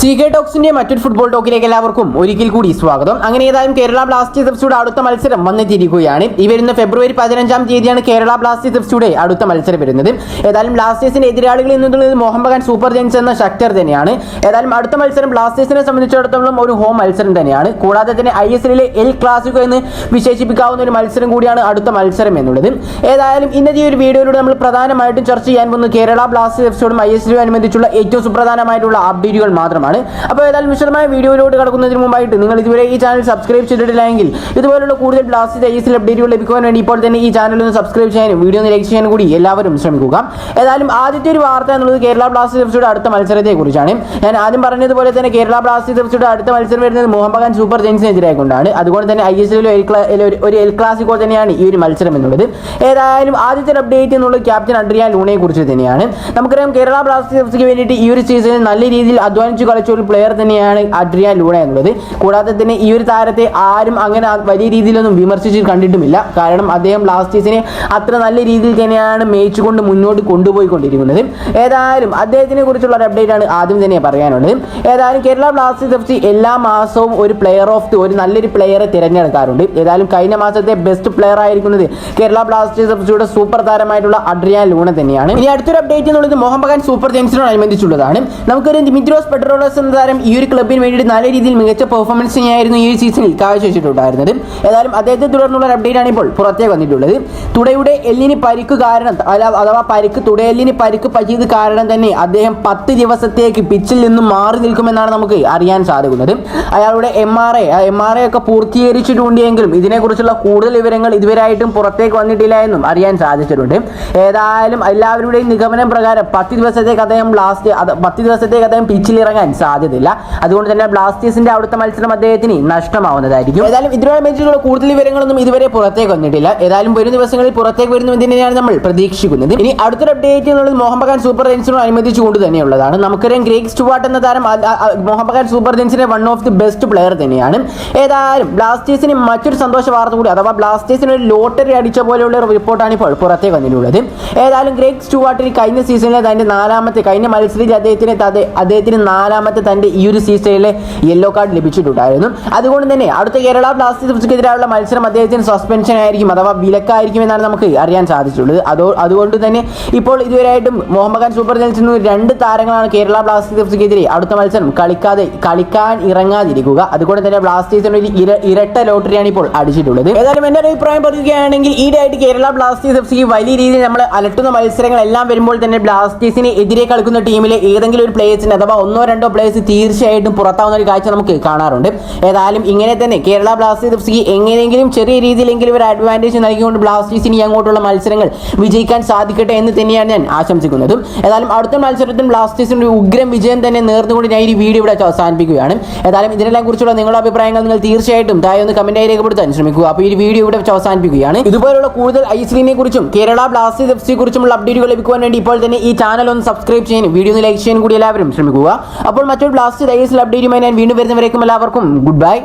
C K ടോക്സിന്റെ മറ്റൊരു football ടോക്കിലേക്ക് എല്ലാവർക്കും ഒരിക്കൽ കൂടി സ്വാഗതം. അങ്ങനെ ഏതായാലും കേരള ബ്ലാസ്റ്റേഴ്സ് എഫ്സിയുടെ അടുത്ത മത്സരം വന്നെത്തിയിരിക്കുകയാണ്. ഈ വരുന്ന ഫെബ്രുവരി പതിനഞ്ചാം തീയതിയാണ് കേരള ബ്ലാസ്റ്റേഴ്സ് എഫ്സിയുടെ അടുത്ത മത്സരം വരുന്നത്. ഏതായാലും ബ്ലാസ്റ്റേഴ്സിന്റെ എതിരാളികൾ എന്നുള്ളത് മോഹൻബഗാൻ സൂപ്പർ ജയൻസ് എന്ന ശക്തർ തന്നെയാണ്. ഏതായാലും അടുത്ത മത്സരം ബ്ലാസ്റ്റേഴ്സിനെ സംബന്ധിച്ചിടത്തോളം ഒരു ഹോം മത്സരം തന്നെയാണ്. കൂടാതെ തന്നെ ഐ എസ് എല്ലിലെ എൽ ക്ലാസിക്കോ എന്ന് വിശേഷിപ്പിക്കാവുന്ന ഒരു മത്സരം കൂടിയാണ് അടുത്ത മത്സരം എന്നുള്ളത്. ഏതായാലും ഇന്നത്തെ ഒരു വീഡിയോയിലൂടെ നമ്മൾ പ്രധാനമായിട്ടും ചർച്ച ചെയ്യാൻ പോകുന്നത് കേരള ബ്ലാസ്റ്റേഴ്സ് എഫ്സിയോടും ഐ എസ് എല്ലും അനുബന്ധിച്ചുള്ള ഏറ്റവും സുപ്രധാനമായിട്ടുള്ള അപ്ഡേറ്റുകൾ മാത്രമാണ്. അപ്പോൾ ഏതായാലും വിശദമായ വീഡിയോയിലോട്ട് കടക്കുന്നതിന് മുമ്പായിട്ട് നിങ്ങൾ ഇതുവരെ ഈ ചാനൽ സബ്സ്ക്രൈബ് ചെയ്തിട്ടില്ലെങ്കിൽ ഇതുപോലുള്ള കൂടുതൽ ബ്ലാസ്റ്റ് ഐ അപ്ഡേറ്റുകൾ ലഭിക്കുവാൻ വേണ്ടി ഇപ്പോൾ തന്നെ ഈ ചാനൽ ഒന്ന് സബ്സ്ക്രൈബ് ചെയ്യാനും വീഡിയോ ഒന്ന് ലൈക്ക് ചെയ്യാനും കൂടി എല്ലാവരും ശ്രമിക്കുക. ഏതായാലും ആദ്യത്തെ ഒരു വാർത്ത എന്നുള്ളത് കേരള ബ്ലാസ്റ്റേഴ്സ് എഫ്സിയുടെ അടുത്ത മത്സരത്തെക്കുറിച്ചാണ് ഞാൻ ആദ്യം പറഞ്ഞതുപോലെ തന്നെ കേരള ബ്ലാസ്റ്റേഴ്സ് എഫ്സിയുടെ അടുത്ത മത്സരം വരുന്നത് മോഹൻ ബഗാൻ സൂപ്പർ ജെയിൻസിനെതിരെ കൊണ്ടാണ്. അതുകൊണ്ട് തന്നെ ഐ എസ് ഒരു എൽ ക്ലാസിക്കോ തന്നെയാണ് ഈ ഒരു മത്സരം എന്നുള്ളത്. ഏതായാലും ആദ്യത്തെ അപ്ഡേറ്റ് എന്നുള്ളത് ക്യാപ്റ്റൻ അഡ്രിയാൻ ലൂണയെ കുറിച്ച് തന്നെയാണ്. നമുക്കറിയാം കേരള ബ്ലാസ്റ്റേഴ്സ് വേണ്ടിയിട്ട് ഈ ഒരു സീസണിൽ നല്ല രീതിയിൽ അധ്വാനിച്ച് കളിച്ച ഒരു പ്ലെയർ തന്നെയാണ് അഡ്രിയാൻ ലൂണ എന്നുള്ളത്. കൂടാതെ തന്നെ ഈ ഒരു താരത്തെ ആരും അങ്ങനെ വലിയ രീതിയിലൊന്നും വിമർശിച്ച് കണ്ടിട്ടുമില്ല. കാരണം അദ്ദേഹം ബ്ലാസ്റ്റേഴ്സിനെ അത്ര നല്ല രീതിയിൽ തന്നെയാണ് മേയിച്ചുകൊണ്ട് മുന്നോട്ട് കൊണ്ടുപോയിക്കൊണ്ടിരിക്കുന്നത്. ഏതായാലും അദ്ദേഹത്തിനെ കുറിച്ചുള്ള ഒരു അപ്ഡേറ്റ് ആണ് ആദ്യം തന്നെ പറയാനുള്ളത്. ഏതായാലും കേരള ബ്ലാസ്റ്റേഴ്സ് എഫ് സി എല്ലാ മാസവും ഒരു പ്ലെയർ ഓഫ് ദി ഒരു നല്ലൊരു പ്ലെയറെ തിരഞ്ഞെടുക്കാറുണ്ട്. ഏതായാലും കഴിഞ്ഞ മാസത്തെ ബെസ്റ്റ് പ്ലെയർ ആയിരിക്കുന്നത് കേരള ബ്ലാസ്റ്റേഴ്സ് എഫ് സിയുടെ സൂപ്പർ താരമായിട്ടുള്ള അഡ്രിയാൻ ലൂണ തന്നെയാണ്. ഇനി അടുത്തൊരു അപ്ഡേറ്റ് എന്നുള്ളത് മോഹൻ ബഗാൻ സൂപ്പർ ജെയിംസിനോട് അനുബന്ധിച്ചുള്ളതാണ്. നമുക്കൊരു ദിമിത്രോസ് പെട്രോളസ് എന്ന താരം ഈ ഒരു ക്ലബിന് വേണ്ടിയിട്ട് നല്ല രീതിയിൽ മികച്ച പെർഫോമൻസ് തന്നെയായിരുന്നു ഈ ഒരു സീസണിൽ കാഴ്ചവെച്ചിട്ടുണ്ടായിരുന്നത് ഏതായാലും അദ്ദേഹത്തെ തുടർന്നുള്ള അപ്ഡേറ്റ് ആണ് ഇപ്പോൾ പുറത്തേക്ക് വന്നിട്ടുള്ളത്. തുടയുടെ എല്ലിന് പരിക്ക് കാരണം അഥവാ പരിക്ക് തുടയെല്ലിന് പരിക്ക് പറ്റിയത് കാരണം തന്നെ അദ്ദേഹം പത്ത് ദിവസത്തേക്ക് പിച്ചിൽ നിന്നും മാറി നിൽക്കുമെന്നാണ് നമുക്ക് അറിയാൻ സാധിക്കുന്നത്. അയാളുടെ M R A M R A ഒക്കെ പൂർത്തീകരിച്ചിട്ടുണ്ടെങ്കിലും ഇതിനെക്കുറിച്ചുള്ള കൂടുതൽ വിവരങ്ങൾ ഇതുവരെയായിട്ടും പുറത്തേക്ക് വന്നിട്ടില്ല എന്നും അറിയാൻ സാധിച്ചിട്ടുണ്ട്. ഏതായാലും എല്ലാവരുടെയും നിഗമനം പ്രകാരം പത്ത് ദിവസത്തേക്ക് അദ്ദേഹം ലാസ്റ്റ് പത്ത് ദിവസത്തേക്ക് അദ്ദേഹം പിച്ചിൽ ഇറങ്ങാൻ സാധ്യതയില്ല. അതുകൊണ്ട് തന്നെ ബ്ലാസ്റ്റേഴ്സിന്റെ അവിടുത്തെ മത്സരം അദ്ദേഹത്തിന് നഷ്ടമാവുന്നതായിരിക്കും. ഏതായാലും ഇതിനോടനുബന്ധിച്ചുള്ള കൂടുതൽ വിവരങ്ങളൊന്നും ഇതുവരെ പുറത്തേക്ക് വന്നിട്ടില്ല. ഏതായാലും വരും ദിവസങ്ങളിൽ പുറത്തേക്ക് വരുന്നു തന്നെയാണ് നമ്മൾ പ്രതീക്ഷിക്കുന്നത്. ഇനി അടുത്തൊരു അപ്ഡേറ്റ് എന്നുള്ളത് മോഹൻ ബഗാൻ സൂപ്പർ ജെയിൻസിനോട് അനുബന്ധിച്ചുകൊണ്ട് തന്നെയുള്ളതാണ്. നമുക്കറിയാം ഗ്രേക്ക് സ്റ്റുവാട്ട് എന്ന താരം അ- അ- അ- Mohun Bagan super ജെയിൻസിന്റെ one of the best player തന്നെയാണ്. ഏതായാലും ബ്ലാസ്റ്റേഴ്സിന് മറ്റൊരു സന്തോഷ വാർത്ത കൂടി അഥവാ ബ്ലാസ്റ്റേഴ്സിന് ഒരു ലോട്ടറി അടിച്ച പോലെയുള്ള റിപ്പോർട്ടാണ് ഇപ്പോൾ പുറത്തേക്ക് വന്നിട്ടുള്ളത്. ഏതായാലും ഗ്രേക്ക് സ്റ്റുവാട്ടിന് കഴിഞ്ഞ സീസണിലെ തന്റെ നാലാമത്തെ കഴിഞ്ഞ മത്സരത്തിൽ അദ്ദേഹത്തിന് തതെ- അദ്ദേഹത്തിന് നാലാമത്തെ തന്റെ ഈ ഒരു സീസണിലെ യെല്ലോ കാർഡ് ലഭിച്ചിട്ടുണ്ടായിരുന്നു. അതുകൊണ്ട് തന്നെ അടുത്ത കേരള ബ്ലാസ്റ്റേഴ്സിനെതിരായുള്ള മത്സരം അദ്ദേഹത്തിന് സസ്പെൻഷൻ ആയിരിക്കും അഥവാ വിലക്കായിരിക്കും എന്നാണ് നമുക്ക് അറിയാൻ സാധിച്ചിട്ടുള്ളത്. അതോ അതുകൊണ്ട് തന്നെ ഇപ്പോൾ ഇതുവരെയായിട്ടും മുഹമ്മദ് ഖാൻ സൂപ്പർ ജയൻസിൽ നിന്ന് രണ്ട് താരങ്ങളാണ് കേരള ബ്ലാസ്റ്റേഴ്സിനെതിരെ അടുത്ത മത്സരം കളിക്കാതെ കളിക്കാൻ ഇറങ്ങാതിരിക്കുക. അതുകൊണ്ട് തന്നെ ബ്ലാസ്റ്റേഴ്സിന് ഒരു ഇരട്ട ലോട്ടറിയാണ് ഇപ്പോൾ അടിച്ചിട്ടുള്ളത്. ഏതായാലും എന്റെ അഭിപ്രായം പറയുകയാണെങ്കിൽ ഈടായിട്ട് കേരള ബ്ലാസ്റ്റേഴ്സ് എഫ് വലിയ രീതിയിൽ നമ്മൾ അലട്ടുന്ന മത്സരങ്ങളെല്ലാം വരുമ്പോൾ തന്നെ ബ്ലാസ്റ്റേഴ്സിന് എതിരെ കളിക്കുന്ന ടീമിലെ ഏതെങ്കിലും ഒരു പ്ലേയേഴ്സിന് അഥവാ ഒന്നോ രണ്ടോ പ്ലേയേഴ്സ് തീർച്ചയായിട്ടും പുറത്താവുന്ന ഒരു കാഴ്ച നമുക്ക് കാണാറുണ്ട്. ഏതായാലും ഇങ്ങനെ തന്നെ കേരള ബ്ലാസ്റ്റേഴ്സ് എഫ് സിക്ക് എങ്ങനെയെങ്കിലും ചെറിയ രീതിയിലെങ്കിലും ഒരു അഡ്വാന്റേജ് നൽകിക്കൊണ്ട് ബ്ലാസ്റ്റേഴ്സിന് അങ്ങോട്ടുള്ള മത്സരങ്ങൾ വിജയിക്കാൻ സാധിക്കട്ടെ എന്ന് തന്നെയാണ് ഞാൻ ആശംസിക്കുന്നത്. ഏതായാലും അടുത്ത മത്സരത്തിൽ ബ്ലാസ്റ്റേഴ്സിന്റെ ഒരു ഉഗ്രം വിജയം തന്നെ നേർന്നുകൊണ്ട് ഞാൻ ഈ വീഡിയോ ഇവിടെ അവസാനിപ്പിക്കുകയാണ്. ഏതായാലും ഇതിനെല്ലാം കുറിച്ചുള്ള നിങ്ങളുടെ അഭിപ്രായങ്ങൾ നിങ്ങൾ തീർച്ചയായിട്ടും താഴെ ഒന്ന് കമന്റായി രേഖപ്പെടുത്താൻ ശ്രമിക്കുക. അപ്പോൾ ഈ വീഡിയോ ഇവിടെ അവസാനിപ്പിക്കുകയാണ്. ഇതുപോലുള്ള കൂടുതൽ ഐ കുറിച്ചും കേരള ബ്ലാസ്റ്റേഴ്സ് എഫ് സി കുറിച്ചുമുള്ള അപ്ഡേറ്റുകൾ ലഭിക്കുവാൻ വേണ്ടി ഇപ്പോൾ തന്നെ ഈ ചാനൽ ഒന്ന് സബ്സ്ക്രൈബ് ചെയ്യാനും വീഡിയോ ഒന്ന് ലൈക്ക് ചെയ്യാനും കൂടി എല്ലാവരും ശ്രമിക്കുക. അപ്പോൾ മറ്റൊരു ബ്ലാസ്റ്റ് എസ് അപ്ഡേറ്റുമായി ഞാൻ വീണ്ടും വരുന്നവരേക്കും എല്ലാവർക്കും ഗുഡ് ബൈ